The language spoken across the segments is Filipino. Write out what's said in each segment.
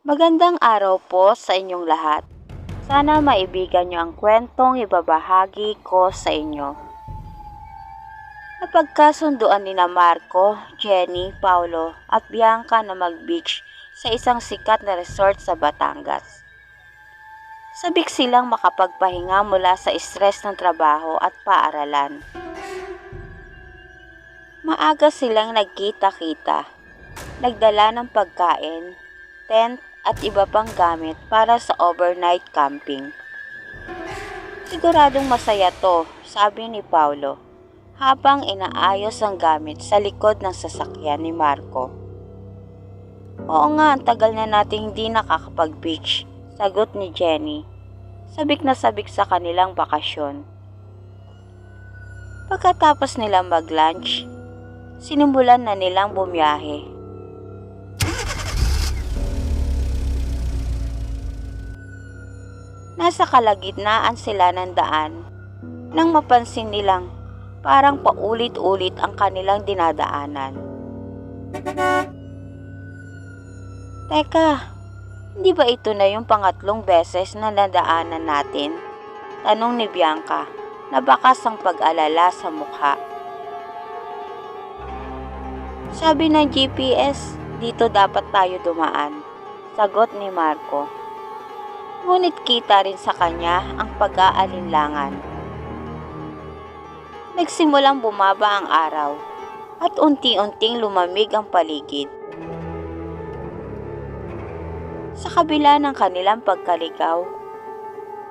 Magandang araw po sa inyong lahat. Sana maibigan niyo ang kwentong ibabahagi ko sa inyo. Napagkasunduan ni na Marco, Jenny, Paulo at Bianca na mag-beach sa isang sikat na resort sa Batangas. Sabik silang makapagpahinga mula sa stress ng trabaho at paaralan. Maaga silang nagkita-kita. Nagdala ng pagkain, tent at iba pang gamit para sa overnight camping. Siguradong masaya to, sabi ni Paulo, habang inaayos ang gamit sa likod ng sasakyan ni Marco. Oo nga, ang tagal na nating hindi nakakapag-beach, sagot ni Jenny. Sabik na sabik sa kanilang bakasyon. Pagkatapos nilang mag-lunch, sinimulan na nilang bumiyahe. Nasa kalagitnaan sila ng daan nang mapansin nilang parang paulit-ulit ang kanilang dinadaanan. Teka, hindi ba ito na yung pangatlong beses na nadaanan natin? Tanong ni Bianca na bakas ang pag-alala sa mukha. Sabi ng GPS, dito dapat tayo dumaan. Sagot ni Marco. Ngunit kita rin sa kanya ang pag-aalinlangan. Nagsimulang bumaba ang araw at unti-unting lumamig ang paligid. Sa kabila ng kanilang pagkaligaw,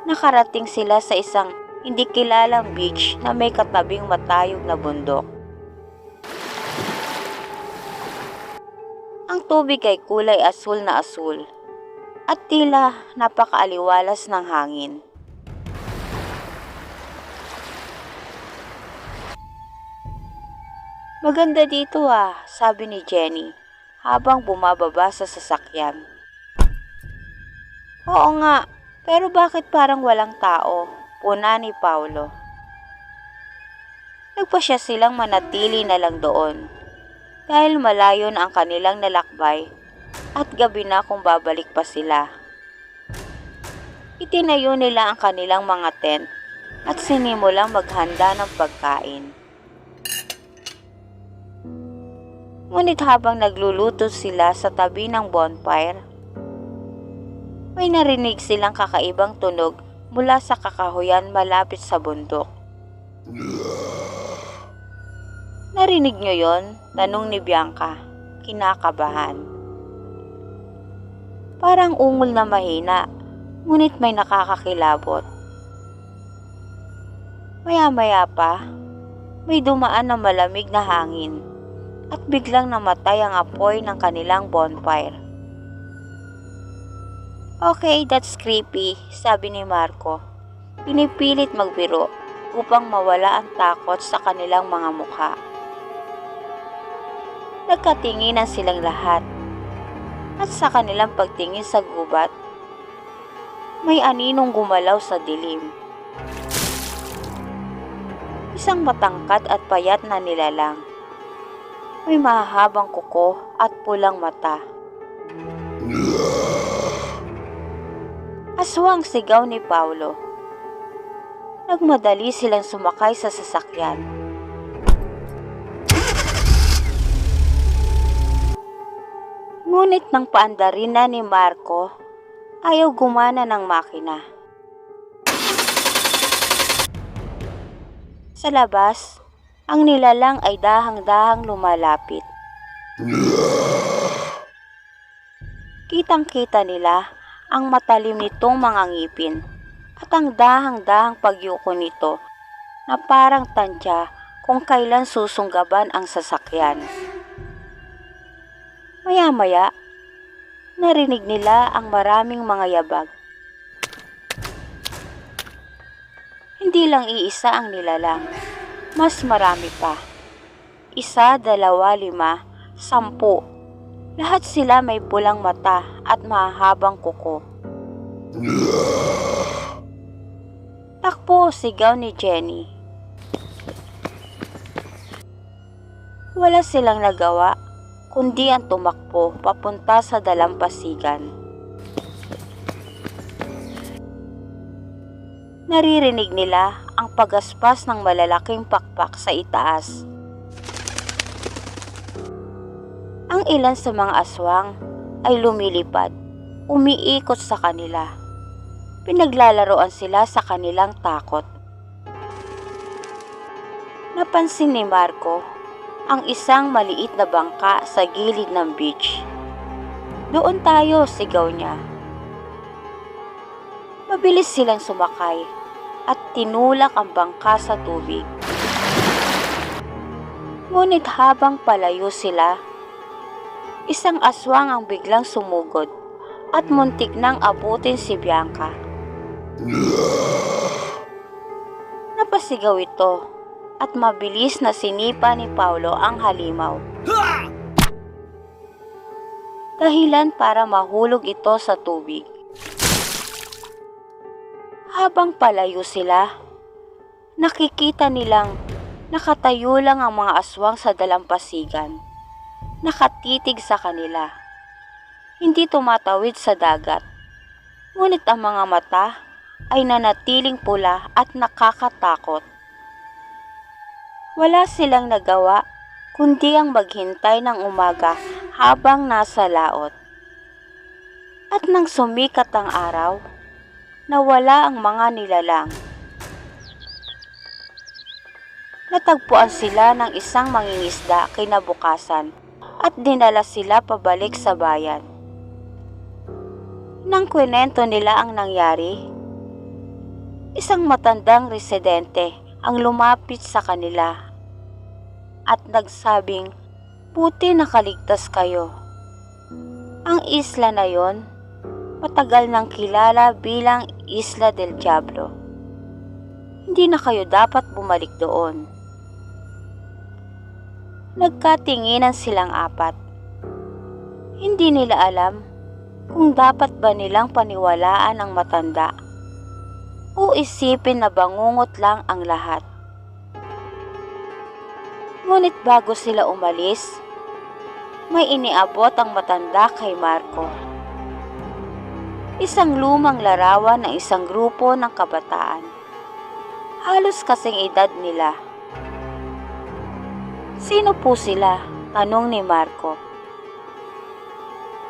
nakarating sila sa isang hindi kilalang beach na may katabing matayog na bundok. Ang tubig ay kulay asul na asul at tila napakaaliwalas ng hangin. Maganda dito ah, sabi ni Jenny habang bumababa sa sasakyan. Oo nga, pero bakit parang walang tao? Puna ni Paulo. Nagpasya silang manatili na lang doon dahil malayo na ang kanilang nalakbay at gabi na kung babalik pa sila. Itinayo nila ang kanilang mga tent at sinimulang maghanda ng pagkain. Ngunit habang nagluluto sila sa tabi ng bonfire, may narinig silang kakaibang tunog mula sa kakahuyan malapit sa bundok. Narinig nyo yon? Tanong ni Bianca, kinakabahan. Parang ungol na mahina, ngunit may nakakakilabot. Maya-maya pa, may dumaan na malamig na hangin at biglang namatay ang apoy ng kanilang bonfire. Okay, that's creepy, sabi ni Marco. Pinipilit magbiro upang mawala ang takot sa kanilang mga mukha. Nagkatinginan silang lahat at sa kanilang pagtingin sa gubat, may aninong gumalaw sa dilim. Isang matangkad at payat na nilalang. May mahahabang kuko at pulang mata. Aswang sigaw ni Paulo. Nagmadali silang sumakay sa sasakyan. Ngunit nang paandarin na ni Marco, ayaw gumana ng makina. Sa labas, ang nilalang ay dahang-dahang lumalapit. Kitang-kita nila ang matalim nitong mga ngipin at ang dahang-dahang pagyuko nito na parang tantya kung kailan susunggaban ang sasakyan. Maya-maya, narinig nila ang maraming mga yabag. Hindi lang iisa ang nilalang, mas marami pa. Isa, dalawa, lima, sampu. Lahat sila may pulang mata at mahabang kuko. Takbo, sigaw ni Jenny. Wala silang nagawa kundi ang tumakbo papunta sa dalampasigan. Naririnig nila ang pagaspas ng malalaking pakpak sa itaas. Ang ilan sa mga aswang ay lumilipad, umiikot sa kanila. Pinaglalaroan sila sa kanilang takot. Napansin ni Marco ang isang maliit na bangka sa gilid ng beach. Doon tayo, sigaw niya. Mabilis silang sumakay at tinulak ang bangka sa tubig. Ngunit habang palayo sila, isang aswang ang biglang sumugod at muntik nang abutin si Bianca. Napasigaw ito at mabilis na sinipa ni Paulo ang halimaw. Dahilan para mahulog ito sa tubig. Habang palayo sila, nakikita nilang nakatayo lang ang mga aswang sa dalampasigan. Nakatitig sa kanila. Hindi tumatawid sa dagat. Ngunit ang mga mata ay nanatiling pula at nakakatakot. Wala silang nagawa kundi ang maghintay ng umaga habang nasa laot. At nang sumikat ang araw, nawala ang mga nilalang. Natagpuan sila ng isang mangingisda kinabukasan at dinala sila pabalik sa bayan. Nang kwento nila ang nangyari, isang matandang residente ang lumapit sa kanila at nagsabing, Buti nakaligtas kayo. Ang isla na yon, matagal nang kilala bilang Isla del Diablo. Hindi na kayo dapat bumalik doon. Nagkatinginan silang apat. Hindi nila alam kung dapat ba nilang paniwalaan ang matanda o isipin na bangungot lang ang lahat. Ngunit bago sila umalis, may iniabot ang matanda kay Marco. Isang lumang larawan ng isang grupo ng kabataan. Halos kasing edad nila. Sino po sila? Tanong ni Marco.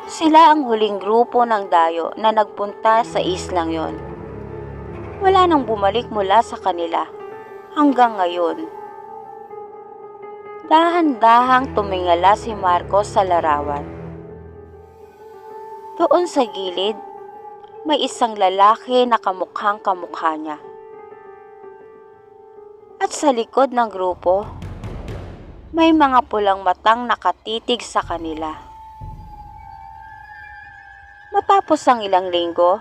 Sila ang huling grupo ng dayo na nagpunta sa islang yon. Wala nang bumalik mula sa kanila hanggang ngayon. Dahan-dahang tumingala si Marco sa larawan. Doon sa gilid, may isang lalaki na kamukhang kamukha niya. At sa likod ng grupo, may mga pulang matang nakatitig sa kanila. Matapos ang ilang linggo,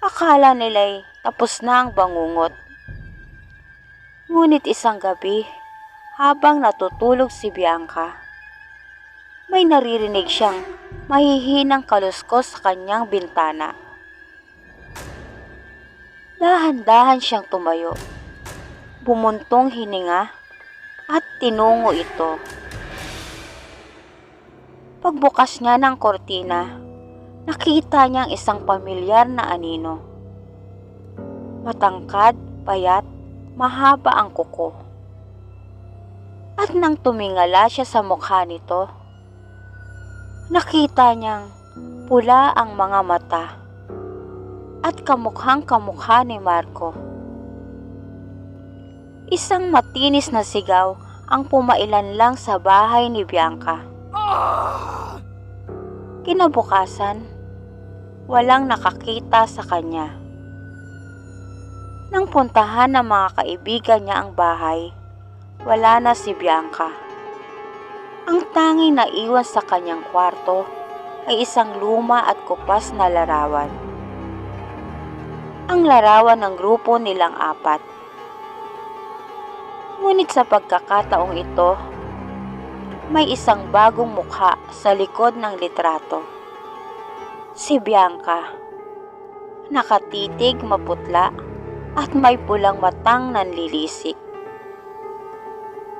akala nila'y tapos na ang bangungot. Ngunit isang gabi, habang natutulog si Bianca, may naririnig siyang mahihinang kaluskos sa kanyang bintana. Dahan-dahan siyang tumayo. Bumuntong hininga at tinungo ito. Pagbukas niya ng kortina, nakita niyang isang pamilyar na anino. Matangkad, payat, mahaba ang kuko. At nang tumingala siya sa mukha nito, nakita niyang pula ang mga mata at kamukhang kamukha ni Marco. Isang matinis na sigaw ang pumailan lang sa bahay ni Bianca. Kinabukasan, walang nakakita sa kanya. Nang puntahan ng mga kaibigan niya ang bahay, wala na si Bianca. Ang tanging naiwan sa kanyang kwarto ay isang luma at kupas na larawan. Ang larawan ng grupo nilang apat. Ngunit sa pagkakataong ito, may isang bagong mukha sa likod ng litrato. Si Bianca. Nakatitig, maputla, at may pulang matang nanlilisik.